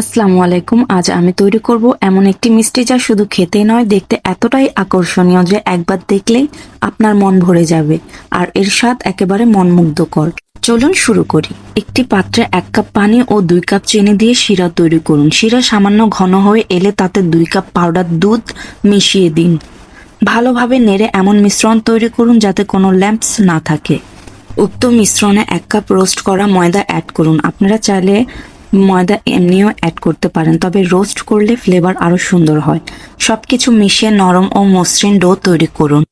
আসসালামু আলাইকুম। আজ আমি তৈরি করব এমন একটি মিষ্টি যা শুধু খেতে নয়, দেখতে এতটাই আকর্ষণীয় যে একবার দেখলেই আপনার মন ভরে যাবে আর এর স্বাদ একেবারে মনমুগ্ধকর। চলুন শুরু করি। একটি পাত্রে এক কাপ পানি ও দুই কাপ চিনি দিয়ে শিরা তৈরি করুন। শিরা সামান্য ঘন হয়ে এলে তাতে দুই কাপ পাউডার দুধ মিশিয়ে দিন। ভালোভাবে নেড়ে এমন মিশ্রণ তৈরি করুন যাতে কোনো ল্যাম্পস না থাকে। উক্ত মিশ্রণে এক কাপ রোস্ট করা ময়দা অ্যাড করুন। আপনারা চাইলে ময়দা এমনিও অ্যাড করতে পারেন তবে রোস্ট করলে ফ্লেভার আরও সুন্দর হয়। সবকিছু মিশিয়ে নরম ও মসৃণ ডো তৈরি করুন।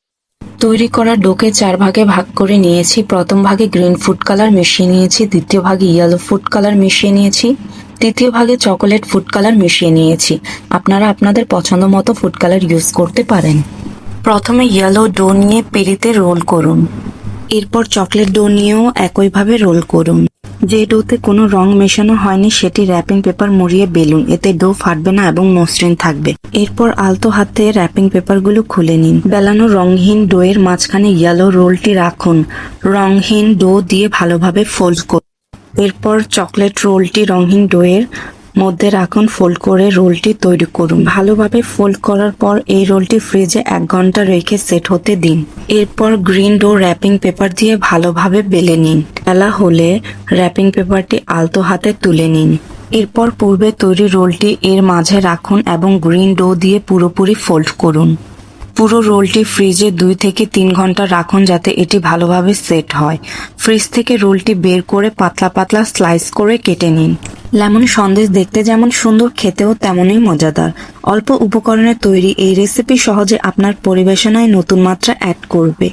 তৈরি করা ডোকে চার ভাগে ভাগ করে নিয়েছি। প্রথম ভাগে গ্রিন ফুড কালার মিশিয়ে নিয়েছি দ্বিতীয় ভাগে ইয়েলো ফুড কালার মিশিয়ে নিয়েছি তৃতীয় ভাগে চকোলেট ফুড কালার মিশিয়ে নিয়েছি। আপনারা আপনাদের পছন্দ মতো ফুড কালার ইউজ করতে পারেন। প্রথমে ইয়েলো ডো নিয়ে পেরিতে রোল করুন। এরপর চকলেট ডো নিয়েও একইভাবে রোল করুন। যে ডোতে কোনো রং মেশানো হয়নি, সেটি র্যাপিং পেপার মুড়িয়ে বেলুন। এতে ডো ফাটবে না এবং মসৃণ থাকবে। এরপর আলতো হাতে র্যাপিং পেপারগুলো খুলে নিন। বেলানো রংহীন ডোয়ের মাঝখানে ইয়েলো রোলটি রাখুন। রংহীন ডো দিয়ে ভালোভাবে ফোল্ড করুন। এরপর চকলেট রোলটি রঙিন ডোয়ের মধ্যে রাখুন ফোল্ড করে রোলটি তৈরি করুন। ভালোভাবে ফোল্ড করার পর এই রোলটি ফ্রিজে এক ঘণ্টা রেখে সেট হতে দিন। এরপর গ্রিন ডো র্যাপিং পেপার দিয়ে ভালোভাবে বেলে নিন। বেলা হলে র্যাপিং পেপারটি আলতো হাতে তুলে নিন। এরপর পূর্বে তৈরি রোলটি এর মাঝে রাখুন এবং গ্রিন ডো দিয়ে পুরোপুরি ফোল্ড করুন। পুরো রোলটি ফ্রিজে দুই থেকে তিন ঘণ্টা রাখুন যাতে এটি ভালোভাবে সেট হয়। ফ্রিজ থেকে রোলটি বের করে পাতলা পাতলা স্লাইস করে কেটে নিন। লেমন সন্দেশ দেখতে যেমন সুন্দর, খেতেও তেমনই মজাদার। অল্প উপকরণে তৈরি এই রেসিপি সহজে আপনার পরিবেশনায় নতুন মাত্রা অ্যাড করবে।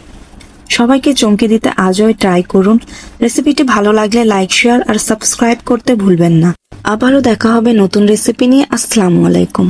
সবাইকে চমকে দিতে আজও ট্রাই করুন। রেসিপিটি ভালো লাগলে লাইক, শেয়ার আর সাবস্ক্রাইব করতে ভুলবেন না। আবারও দেখা হবে নতুন রেসিপি নিয়ে। আসসালামু আলাইকুম।